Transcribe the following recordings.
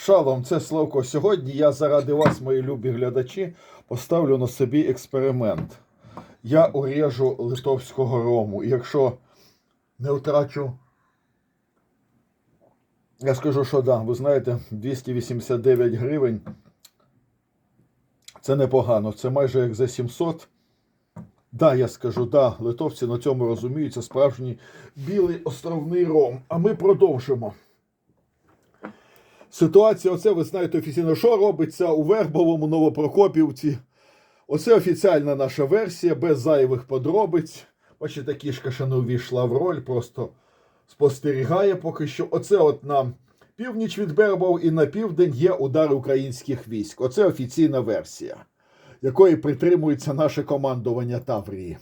Шалом, це Славко. Сьогодні я заради вас, мої любі глядачі, поставлю на собі експеримент. Я урежу литовського рому. І якщо не втрачу, я скажу, що да, ви знаєте, 289 гривень. Це непогано. Це майже як за 700. Да, я скажу, да, литовці на цьому розуміються справжній білий островний ром. А ми продовжимо. Ситуація, оце ви знаєте офіційно, що робиться у Вербовому Новопрокопівці. Оце офіціальна наша версія, без зайвих подробиць. Бачите, кішка ще не увійшла в роль, просто спостерігає поки що. Оце от на північ від Вербов і на південь є удар українських військ. Оце офіційна версія, якої притримується наше командування Таврії.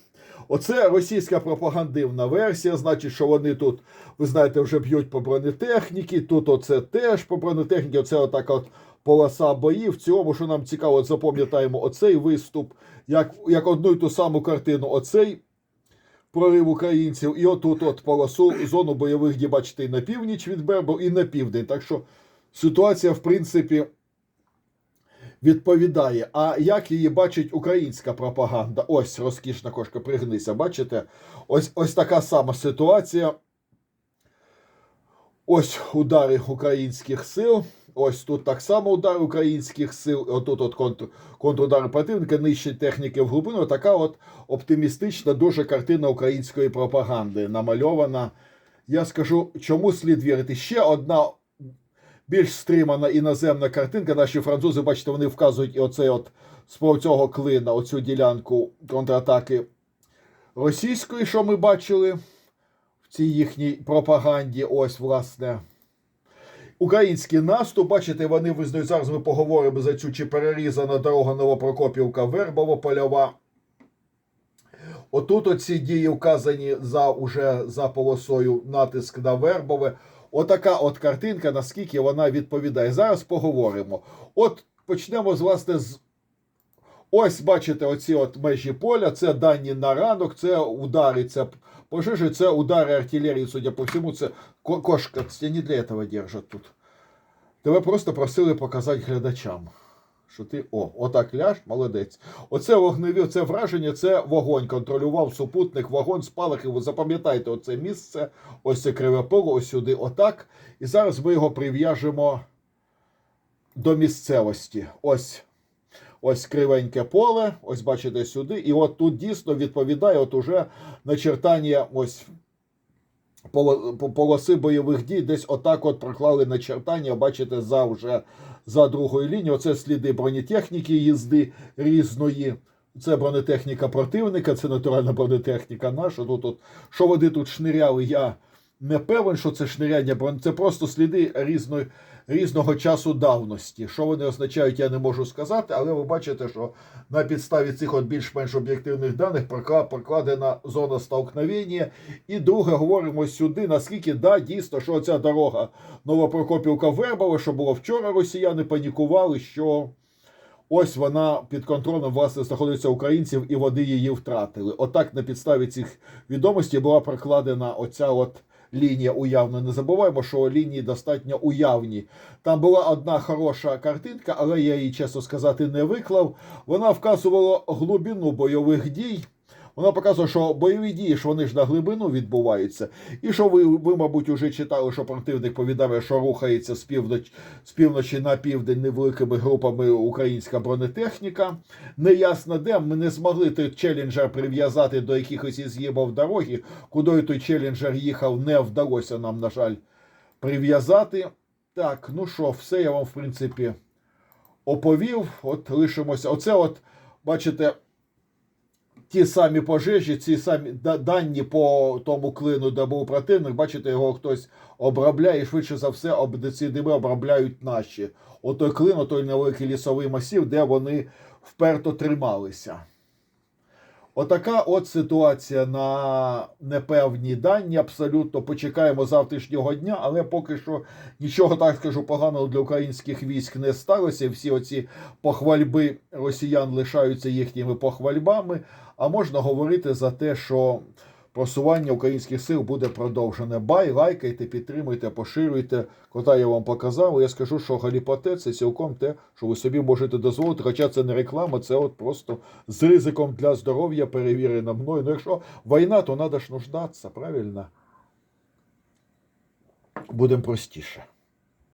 Оце російська пропагандивна версія, значить, що вони тут, ви знаєте, вже б'ють по бронетехніці, тут оце теж по бронетехніці, оце отака от полоса боїв. В цілому, що нам цікаво, от запам'ятаємо оцей виступ, як, як одну і ту саму картину, оцей прорив українців, і отут от полосу зону бойових і на північ від Бербов, і на південь. Так що ситуація, в принципі, відповідає. А як її бачить українська пропаганда? Ось розкішна кошка, пригнися, бачите? Ось, ось така сама ситуація. Ось удари українських сил. Ось тут так само удар українських сил. Отут от контр, контрудари противника, нижчі техніки в глибину. Така от оптимістична дуже картина української пропаганди намальована. Я скажу, чому слід вірити. Ще одна більш стримана іноземна картинка. Наші французи, бачите, вони вказують і оцей от з цього клина, оцю ділянку контратаки російської, що ми бачили в цій їхній пропаганді. Ось, власне. Український наступ, бачите, вони визнають, зараз ми поговоримо за цю чи перерізана дорога Новопрокопівка, Вербово польова. Отут оці дії вказані за уже за полосою натиск на Вербове. Отака от картинка, наскільки вона відповідає. Зараз поговоримо. От почнемо з власне з. Ось бачите, оці от межі поля, це дані на ранок, це удари, це пожежі, це удари артилерії, судя по всьому, це кошка. Це не для цього держать тут. Тебе просто просили показати глядачам. Що ти о, отак ляж, молодець. Оце вогневі, це враження, це вогонь. Контролював супутник, вогонь спалахи. Ви запам'ятайте оце місце, ось це криве поле, ось сюди, отак. І зараз ми його прив'яжемо до місцевості. Ось. Ось кривеньке поле, ось бачите сюди. І от тут дійсно відповідає от уже начертання ось полоси бойових дій. Десь отак от проклали начертання, бачите, за вже за другою лінією. Оце сліди бронетехніки їзди різної. Це бронетехніка противника, це натуральна бронетехніка наша. Тут, от, що вони тут шниряли, я не певен, що це шниряння брони. Це просто сліди різної, різного часу давності. Що вони означають, я не можу сказати, але ви бачите, що на підставі цих от більш-менш об'єктивних даних прокла- прокладена зона столкновення. І друге, говоримо сюди, наскільки да, дійсно, що ця дорога Новопрокопівка-Вербова, що було вчора, росіяни панікували, що. Ось вона під контролем власне знаходиться українців, і вони її втратили. Отак на підставі цих відомостей була прокладена оця от лінія уявна. Не забуваємо, що лінії достатньо уявні. Там була одна хороша картинка, але я її, чесно сказати, не виклав. Вона вказувала глибину бойових дій. Вона показує, що бойові дії ж вони ж на глибину відбуваються. І що ви, ви, мабуть, вже читали, що противник повідомляє, що рухається з півноч, з півночі на південь невеликими групами українська бронетехніка. Неясно де. Ми не змогли той челенджер прив'язати до якихось ізгибів дороги. Куди той челенджер їхав, не вдалося нам, на жаль, прив'язати. Так, ну що, все я вам, в принципі, оповів. От лишимося. Оце, от, бачите ті самі пожежі, ці самі да- дані по тому клину, де був противник, бачите, його хтось обробляє, і швидше за все, об ці дими обробляють наші. Отой клин, отой невеликий лісовий масів, де вони вперто трималися. Отака от ситуація на непевні дані. Абсолютно почекаємо завтрашнього дня, але поки що нічого так скажу поганого для українських військ не сталося. Всі оці похвальби росіян лишаються їхніми похвальбами. А можна говорити за те, що просування українських сил буде продовжене. Бай, лайкайте, підтримуйте, поширюйте. Кота я вам показав. Я скажу, що галіпоте це цілком те, що ви собі можете дозволити. Хоча це не реклама, це от просто з ризиком для здоров'я перевірено мною. Ну, якщо війна, то треба ж нуждатися, правильно? Будемо простіше.